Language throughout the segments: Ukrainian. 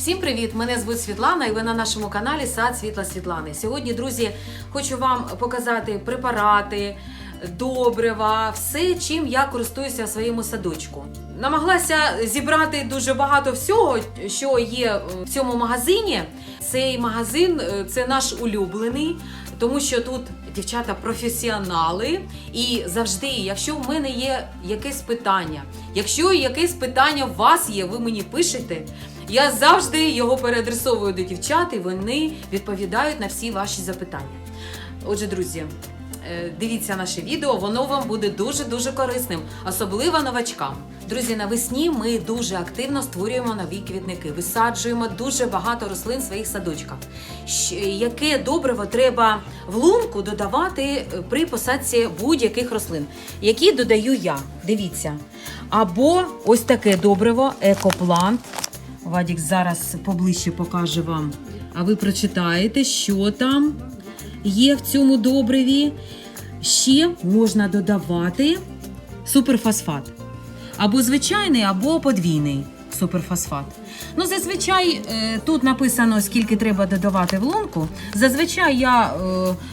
Всім привіт! Мене звуть Світлана, і ви на нашому каналі Сад Світла Світлани. Сьогодні, друзі, хочу вам показати препарати, добрива, все, чим я користуюся в своєму садочку. Намагалася зібрати дуже багато всього, що є в цьому магазині. Цей магазин е, це наш улюблений, тому що тут дівчата професіонали, і завжди, якщо в мене є якесь питання, якщо якесь питання у вас є, ви мені пишете. Я завжди його переадресовую до дівчат, і вони відповідають на всі ваші запитання. Отже, друзі, е, дивіться наше відео, воно вам буде дуже дуже корисним, особливо новачкам. Друзі, навесні ми дуже активно створюємо нові квітники, висаджуємо дуже багато рослин в своїх садочках. Яке добриво треба в лунку додавати е, при посадці будь-яких рослин, які додаю я. Дивіться. Або ось таке добриво, екоплант. Вадік зараз поближче покаже вам. А ви прочитаєте, що там є в цьому добриві. Ще можна додавати суперфосфат. Або звичайний, або подвійний суперфосфат. Ну, зазвичай е, тут написано, скільки треба додавати в лунку. Зазвичай я е,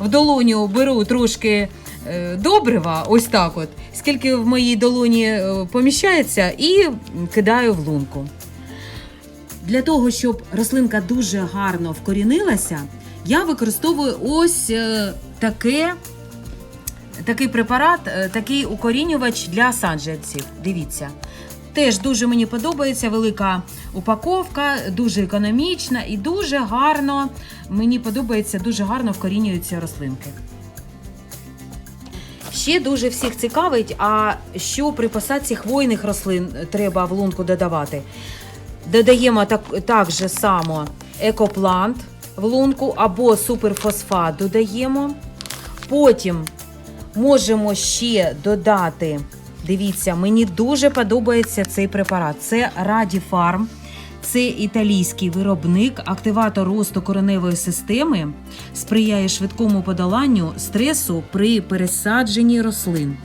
в долоню беру трошки е, добрива, ось так от, скільки в моїй долоні поміщається, і кидаю в лунку. Для того, щоб рослинка дуже гарно вкорінилася, я використовую ось е, таке, такий препарат, е, такий укорінювач для саджанців. Дивіться. Теж дуже мені подобається велика упаковка, дуже економічна і дуже гарно. Мені подобається, дуже гарно вкорінюються рослинки. Ще дуже всіх цікавить, а що при посадці хвойних рослин треба в лунку додавати. Додаємо так, так же само екоплант в лунку або суперфосфат додаємо. Потім можемо ще додати. Дивіться, мені дуже подобається цей препарат. Це Радіфарм. Це італійський виробник, активатор росту кореневої системи, сприяє швидкому подоланню стресу при пересадженні рослин.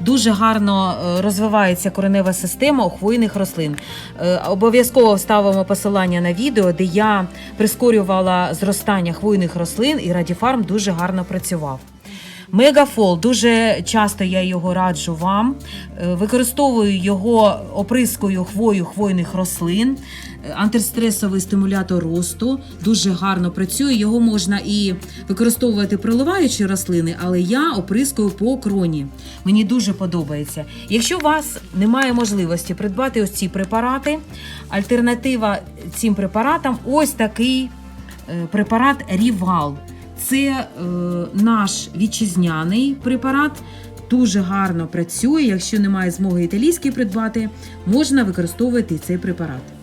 Дуже гарно е, розвивається коренева система у хвойних рослин. Е, Обов'язково вставимо посилання на відео, де я прискорювала зростання хвойних рослин, і Радіфарм дуже гарно працював. Мегафол дуже часто я його раджу вам. Е, Використовую його оприскою хвою хвойних рослин. Е, Антистресовий стимулятор росту дуже гарно працює. Його можна і використовувати проливаючи рослини, але я оприскую по кроні. Мені дуже подобається. Якщо у вас немає можливості придбати ось ці препарати, альтернатива цим препаратам ось такий е, препарат Рівал. Це е, наш вітчизняний препарат. Дуже гарно працює. Якщо немає змоги італійський придбати, можна використовувати цей препарат.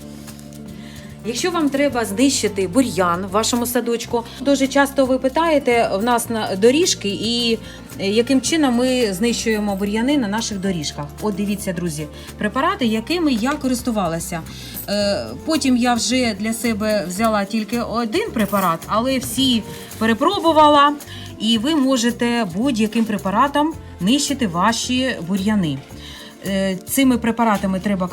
Якщо вам треба знищити бур'ян в вашому садочку, дуже часто ви питаєте в нас на доріжки, і е, яким чином ми знищуємо бур'яни на наших доріжках. От дивіться, друзі, препарати, якими я користувалася. Е, Потім я вже для себе взяла тільки один препарат, але всі перепробувала, і ви можете будь-яким препаратом нищити ваші бур'яни. Е, Цими препаратами треба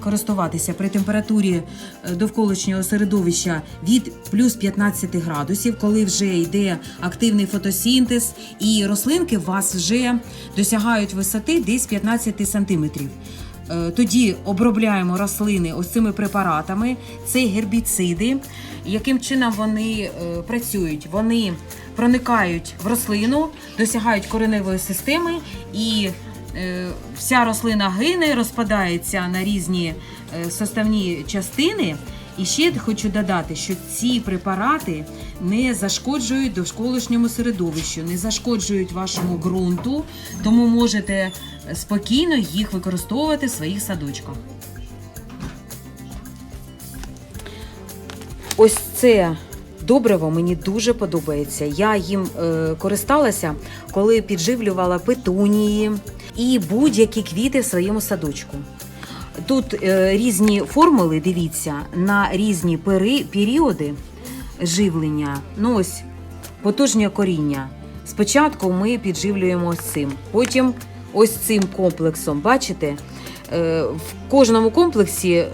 користуватися при температурі е, довколишнього середовища від плюс 15 градусів, коли вже йде активний фотосінтез, і рослинки вас вже досягають висоти десь 15 сантиметрів. Е, Тоді обробляємо рослини ось цими препаратами. Це гербіциди. Яким чином вони працюють? Вони проникають в рослину, досягають кореневої системи і вся рослина гине, розпадається на різні е, составні частини. І ще хочу додати, що ці препарати не зашкоджують довколишньому середовищу, не зашкоджують вашому ґрунту, тому можете спокійно їх використовувати в своїх садочках. Ось це добриво мені дуже подобається. Я їм е, користалася, коли підживлювала петунії і будь-які квіти в своєму садочку. Тут е, різні формули, дивіться, на різні пери, періоди живлення. Ну ось потужнє коріння. Спочатку ми підживлюємо цим, потім ось цим комплексом. Бачите, Е, в кожному комплексі е,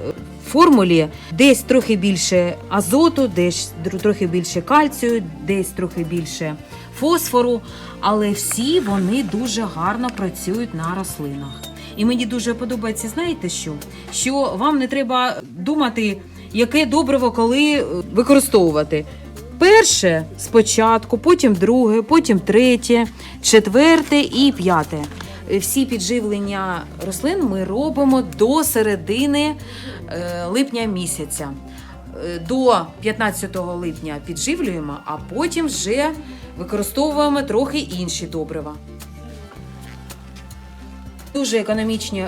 формулі десь трохи більше азоту, десь трохи більше кальцію, десь трохи більше фосфору, але всі вони дуже гарно працюють на рослинах. І мені дуже подобається, знаєте що? Що вам не треба думати, яке добриво коли е, використовувати. Перше спочатку, потім друге, потім третє, четверте і п'яте. Е, Всі підживлення рослин ми робимо до середини е, липня місяця. Е, До 15 липня підживлюємо, а потім вже використовуємо трохи інші добрива. Дуже економічні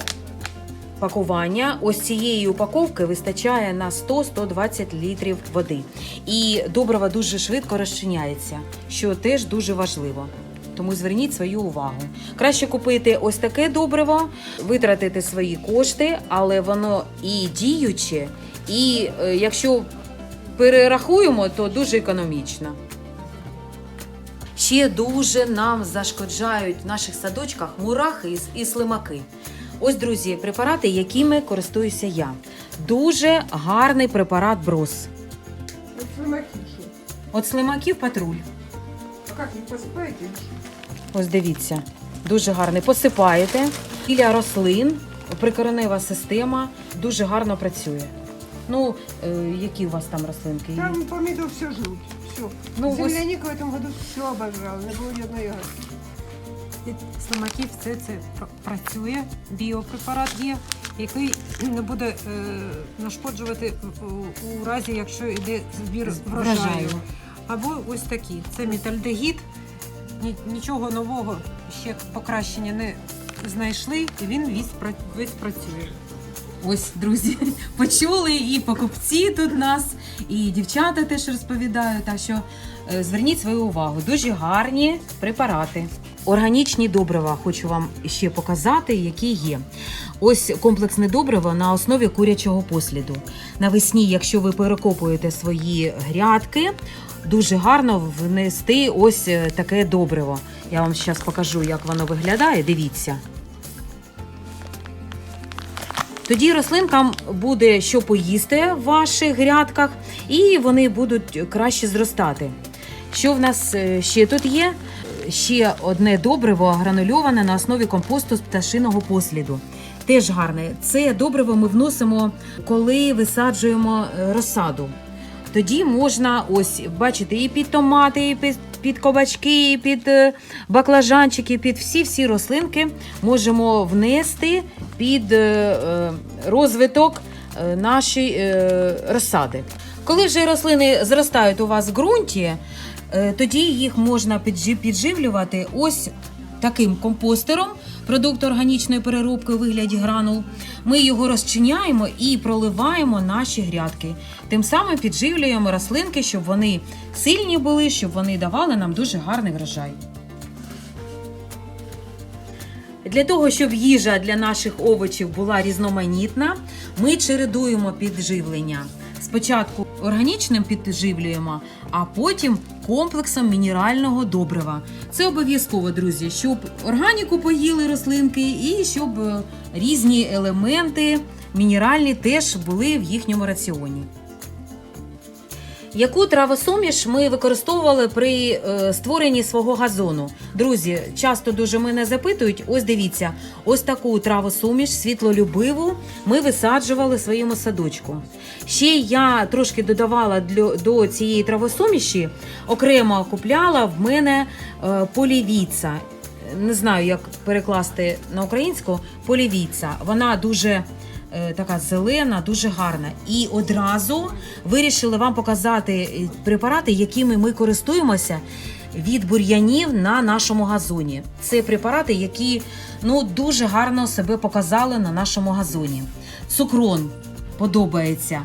пакування. Ось цієї упаковки вистачає на 100-120 літрів води. І добрива дуже швидко розчиняється, що теж дуже важливо. Тому зверніть свою увагу. Краще купити ось таке добриво, витратити свої кошти, але воно і діюче, і е, якщо перерахуємо, то дуже економічно. Ще дуже нам зашкоджають в наших садочках мурахи і слимаки. Ось, друзі, препарати, якими користуюся я. Дуже гарний препарат брос. Вот сломатихи. От слимаків патруль. А как, не посыпаете? Ось дивіться, дуже гарний. Посипаєте біля рослин, прикоренева система дуже гарно працює. Ну, е, які у вас там рослинки? Там помидор все жрут. Все. Ну, ось- Земляника в этом году все обожрала. Не было ни одной ягодки. слимаків все це пр- працює. Біопрепарат є, який не буде е, нашкоджувати у, у разі, якщо йде збір врожаю. Або ось такі. Це метальдегід. Ні- Нічого нового ще покращення не знайшли, і він весь, пра- весь працює. Ось, друзі, почули і покупці тут нас, і дівчата теж розповідають. Так що е, зверніть свою увагу. Дуже гарні препарати. Органічні добрива хочу вам ще показати, які є. Ось комплексне добриво на основі курячого посліду. Навесні, якщо ви перекопуєте свої грядки, дуже гарно внести ось е, таке добриво. Я вам зараз покажу, як воно виглядає. Дивіться. Тоді рослинкам буде що поїсти в ваших грядках, і вони будуть краще зростати. Що в нас е, ще тут є? Ще одне добриво гранульоване на основі компосту з пташиного посліду. Теж гарне. Це добриво ми вносимо, коли висаджуємо е, розсаду. Тоді можна ось бачите, і під томати, і під, під кабачки, і під е, баклажанчики, під всі всі рослинки можемо внести під е, е, розвиток е, нашої розсади. Коли вже рослини зростають у вас в ґрунті, тоді їх можна підживлювати ось таким компостером. Продукт органічної переробки у вигляді гранул. Ми його розчиняємо і проливаємо наші грядки. Тим самим підживлюємо рослинки, щоб вони сильні були, щоб вони давали нам дуже гарний врожай. Для того, щоб їжа для наших овочів була різноманітна, ми чередуємо підживлення. Спочатку органічним підживлюємо, а потім комплексом мінерального добрива. Це обов'язково, друзі, щоб органіку поїли рослинки і щоб е, різні елементи мінеральні теж були в їхньому раціоні. Яку травосуміш ми використовували при е, створенні свого газону? Друзі, часто дуже мене запитують. Ось дивіться, ось таку травосуміш світлолюбиву ми висаджували в своєму садочку. Ще я трошки додавала для, до цієї травосуміші, окремо купляла в мене е, полівіца. Не знаю, як перекласти на українську полівіця. Вона дуже така зелена, дуже гарна. І одразу вирішили вам показати е, препарати, якими ми користуємося від бур'янів на нашому газоні. Це препарати, які ну дуже гарно себе показали на нашому газоні. Цукрон подобається.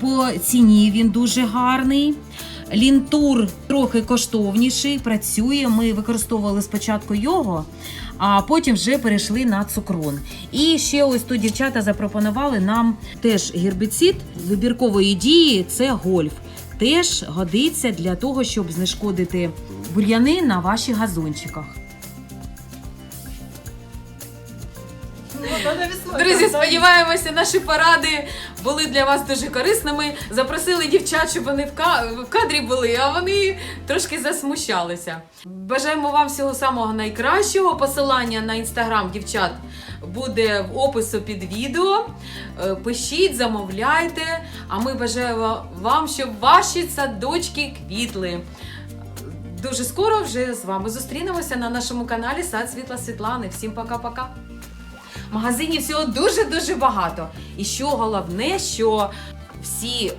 По ціні він дуже гарний. Лінтур трохи коштовніший, працює. Ми використовували спочатку його, а потім вже перейшли на цукрон. І ще ось тут дівчата запропонували нам теж гербіцид вибіркової дії це гольф. Теж годиться для того, щоб знешкодити бур'яни на ваших газончиках. Друзі, сподіваємося, наші поради були для вас дуже корисними. Запросили дівчат, щоб вони в кадрі були, а вони трошки засмущалися. Бажаємо вам всього самого найкращого. Посилання на інстаграм дівчат буде в опису під відео. Е, Пишіть, замовляйте. А ми бажаємо вам, щоб ваші садочки квітли. Дуже скоро вже з вами зустрінемося на нашому каналі Сад Світла Світлани. Всім пока-пока. В магазині всього дуже-дуже багато. І що головне, що всі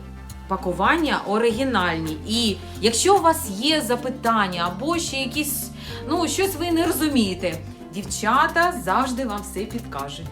пакування оригінальні. І якщо у вас є запитання або ще якісь, ну, щось ви не розумієте, дівчата завжди вам все підкажуть.